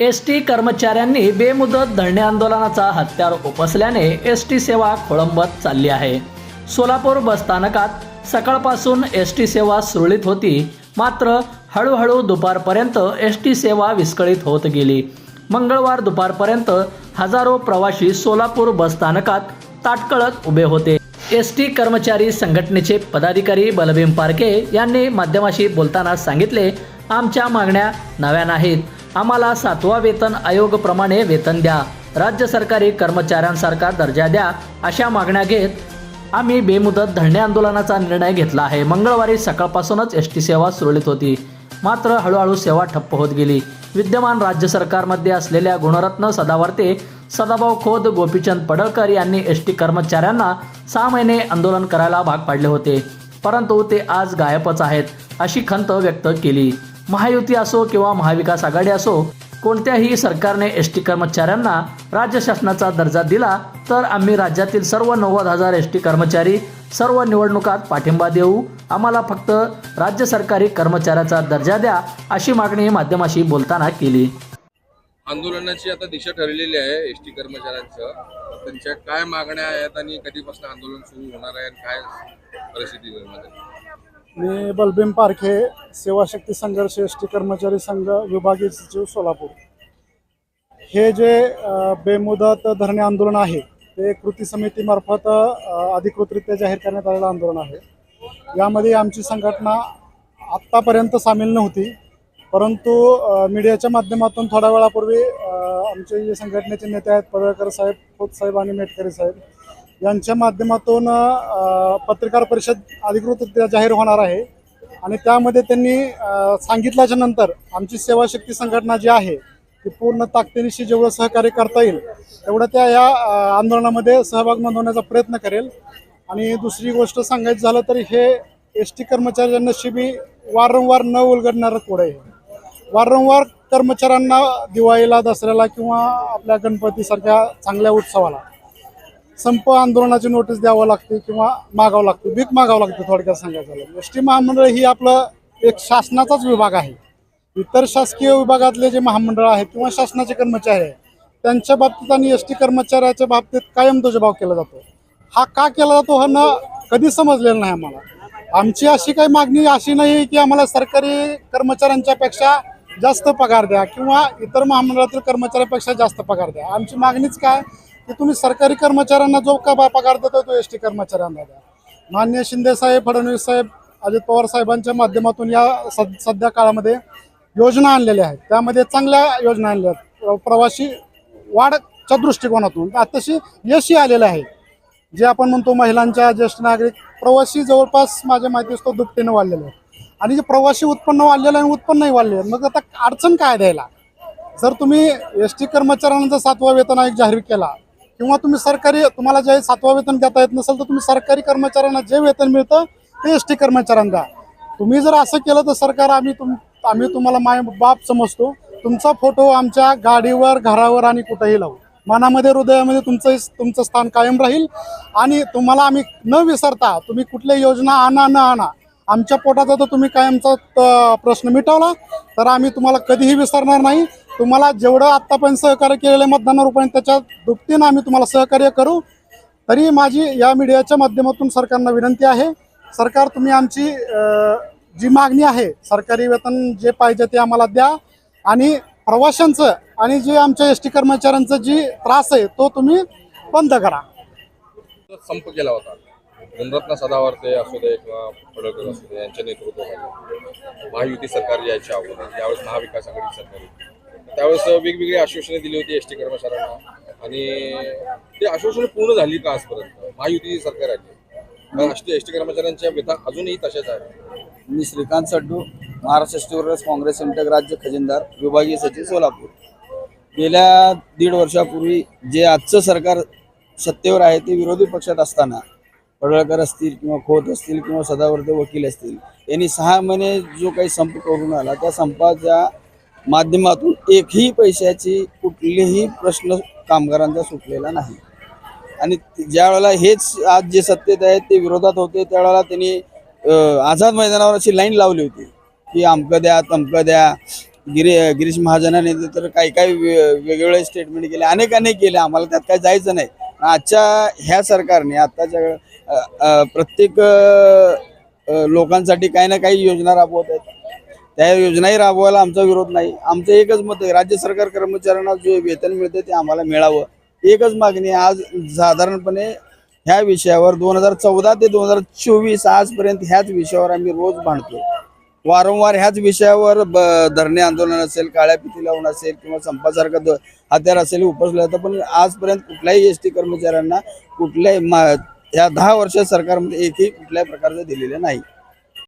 S T कर्मचाऱ्यांनी बेमुदत धरणे आंदोलनाचा हत्यार उपसल्याने एस टी सेवा खोळंबत चालली आहे. सोलापूर बसस्थानकात सकाळपासून एस टी सेवा सुरळीत होती मात्र हळूहळू दुपारपर्यंत एस टी सेवा विस्कळीत होत गेली. मंगळवार दुपारपर्यंत हजारो प्रवासी सोलापूर बसस्थानकात ताटकळत उभे होते. एस टी कर्मचारी संघटनेचे पदाधिकारी बलभीम पारके यांनी माध्यमाशी बोलताना सांगितले आमच्या मागण्या नव्या नाहीत. आम्हाला सातवा वेतन आयोगप्रमाणे वेतन द्या. राज्य सरकारी कर्मचाऱ्यांसारखा दर्जा द्या अशा मागण्या घेत आम्ही बेमुदत धरणे आंदोलनाचा निर्णय घेतला आहे. मंगळवारी सकाळपासूनच एस टी सेवा सुरळीत होती. मात्र हळूहळू सेवा ठप्प होत गेली. विद्यमान राज्य सरकारमध्ये असलेल्या गुणरत्न सदावर्ते सदाभाऊ खोद गोपीचंद पडळकर यांनी एस टी कर्मचाऱ्यांना सहा महिने आंदोलन करायला भाग पाडले होते. परंतु ते आज गायबच आहेत अशी खंत व्यक्त केली. महायुती असो किंवा महाविकास आघाडी असो कोणत्याही सरकारने एस टी कर्मचाऱ्यांना राज्य शासनाचा दर्जा दिला तर आम्ही राज्यातील सर्व नव्वद हजार एस टी कर्मचारी सर्व निवडणुकात पाठिंबा देऊ. आम्हाला फक्त राज्य सरकारी कर्मचाऱ्याचा दर्जा द्या अशी मागणी माध्यमाशी बोलताना केली. आंदोलनाची आता दिशा ठरलेली आहे एस टी कर्मचाऱ्यांचं. त्यांच्या काय मागण्या आहेत आणि कधीपासून आंदोलन सुरू होणार आहे आणि काय परिस्थिती मी बलभीम पारखे सेवाशक्ती संघर्ष एस टी कर्मचारी संघ विभागीय सचिव सोलापूर. हे जे बेमुदत धरणे आंदोलन आहे ते कृती समितीमार्फत अधिकृतरित्या जाहीर करण्यात आलेलं आंदोलन आहे. यामध्ये आमची संघटना आत्तापर्यंत सामील नव्हती परंतु मीडियाच्या माध्यमातून थोड्या वेळापूर्वी आमचे जे संघटनेचे नेते आहेत पडळकर साहेब खोत साहेब आणि मेटकरी साहेब यांच्या माध्यमातून पत्रकार परिषद अधिकृतरित्या जाहीर होणार आहे. आणि त्यामध्ये त्यांनी सांगितल्याच्या नंतर आमची सेवाशक्ती संघटना जी आहे ती पूर्ण ताकदीनिशी जेवढं सहकार्य करता येईल तेवढं त्या या आंदोलनामध्ये सहभाग नोंदवण्याचा प्रयत्न करेल. आणि दुसरी गोष्ट सांगायचं झालं तर हे एस टी कर्मचाऱ्यांना शिबी वारंवार न उलगडणारं कोड आहे. वारंवार कर्मचाऱ्यांना दिवाळीला दसऱ्याला किंवा आपल्या गणपतीसारख्या चांगल्या उत्सवाला संप आंदोलनाची नोटीस द्यावं लागते किंवा मागावं लागते भीक मागावं लागते थोडक्यात सांगायचं झालं. एस टी महामंडळ ही आपलं एक शासनाचाच विभाग आहे. इतर शासकीय विभागातले जे महामंडळ आहेत किंवा शासनाचे कर्मचारी आहेत त्यांच्या बाबतीत आणि एस टी कर्मचाऱ्याच्या बाबतीत कायम भाव केला जातो. हा का केला जातो हा न कधी समजलेला नाही आम्हाला. आमची अशी काही मागणी अशी नाही की आम्हाला सरकारी कर्मचाऱ्यांच्यापेक्षा जास्त पगार द्या किंवा इतर महामंडळातील कर्मचाऱ्यापेक्षा जास्त पगार द्या. आमची मागणीच काय? की तुम्ही सरकारी कर्मचाऱ्यांना जो का बा- पगार देतो तो एस टी कर्मचाऱ्यांना द्या. मान्य शिंदे साहेब फडणवीस साहेब अजित पवार साहेबांच्या माध्यमातून या सद सध्या काळामध्ये योजना आणलेल्या आहेत. त्यामध्ये चांगल्या योजना आणल्या आहेत. प्रवासी वाढच्या दृष्टिकोनातून आताशी यशही आलेलं आहे. जे आपण म्हणतो महिलांच्या ज्येष्ठ नागरिक प्रवासी जवळपास माझ्या माहिती असतो दुपटीने वाढलेले आहे आणि जे प्रवासी उत्पन्न वाढलेलं आहे आणि उत्पन्नही वाढले आहे मग आता अडचण काय द्यायला? जर तुम्ही एस टी कर्मचाऱ्यांचा सातवा वेतन आयोग जाहीर केला किंवा तुम्ही सरकारी तुम्हाला जे सातवा वेतन देता येत नसेल तर तुम्ही सरकारी कर्मचाऱ्यांना जे वेतन मिळतं ते एस टी कर्मचाऱ्यांना द्या. तुम्ही जर असं केलं तर सरकार आम्ही तुम आम्ही तुम्हाला माय बाप समजतो. तुमचा फोटो आमच्या गाडीवर घरावर आणि कुठेही लावू. मनामध्ये हृदयामध्ये तुमचं तुमचं स्थान कायम राहील. आणि तुम्हाला आम्ही न विसरता तुम्ही कुठल्या योजना आणा न आणा आमच्या पोटाचा तर तुम्ही कायमचा त- प्रश्न मिटवला तर आम्ही तुम्हाला कधीही विसरणार नाही. तुम्हाला जेवढं आत्तापर्यंत सहकार्य केलेलं आहे मतदानावर रुपयाने त्याच्या दुपटीनं आम्ही तुम्हाला सहकार्य करू. तरी माझी या मीडियाच्या माध्यमातून सरकारना विनंती आहे. सरकार तुम्ही आमची जी मागणी आहे सरकारी वेतन जे पाहिजे ते आम्हाला द्या. आणि प्रवाशांचं आणि जे आमच्या एस टी कर्मचाऱ्यांचा जी त्रास आहे तो तुम्ही बंद करा. संप केला होता. गुणरत्न सदावर्ते असू दे किंवा फडकर असू दे यांच्या नेतृत्वाखाली महायुती सरकार यायच्या अगोदर त्यावेळेस महाविकास आघाडी सरकार होती. त्यावेळेस वेगवेगळी आश्वासने दिली होती एस टी कर्मचाऱ्यांना आणि ते आश्वासनं पूर्ण झाली का आजपर्यंत? महायुती सरकार आली. एस टी कर्मचाऱ्यांच्या व्यथा अजूनही तशाच आहेत. मी श्रीकांत सड्डू महाराष्ट्र स्टुडंट्स काँग्रेस इंटक राज्य खजिनदार विभागीय सचिव सोलापूर. गेल्या दीड वर्षापूर्वी जे आजचं सरकार सत्तेवर आहे ते विरोधी पक्षात असताना पडळकर असतील किंवा खोत असतील किंवा सदावर्ते वकील असतील यांनी सहा महिने जो काही संप करून आला त्या संपाच्या माध्यमातून एकही पैशाची कुठलेही प्रश्न कामगारांचा सुटलेला नाही. आणि ज्या वेळेला हेच आज जे सत्तेत आहेत ते विरोधात होते त्यावेळेला त्यांनी आझाद मैदानावर अशी लाईन लावली होती की अमकं द्या तमकं द्या. गिरी गिरीश महाजनाने तर काही काही वेगवेगळे स्टेटमेंट केले अनेक अनेक केले आम्हाला त्यात काही जायचं नाही. पण आजच्या ह्या सरकारने आत्ताच्या प्रत्येक लोकांसाठी काही ना काही योजना राबवत आहेत. त्या योजनाही राबवायला आमचा विरोध नाही. आमचं एकच मत आहे राज्य सरकार कर्मचाऱ्यांना जे वेतन मिळते ते आम्हाला मिळावं. एकच मागणी आज साधारणपणे ह्या विषयावर दोन हजार चौदा ते दोन हजार चोवीस आजपर्यंत ह्याच विषयावर आम्ही रोज भांडतो वारंवार ह्याच विषयावर ब- धरणे आंदोलन असेल काळ्या पिती लावून असेल किंवा संपासारखं द- हत्यार असेल उपसलं जातं पण आजपर्यंत कुठल्याही एस टी कर्मचाऱ्यांना कुठल्याही मा- या दहा वर्ष सरकारमध्ये एकही कुठल्याही प्रकारचं दिलेलं नाही.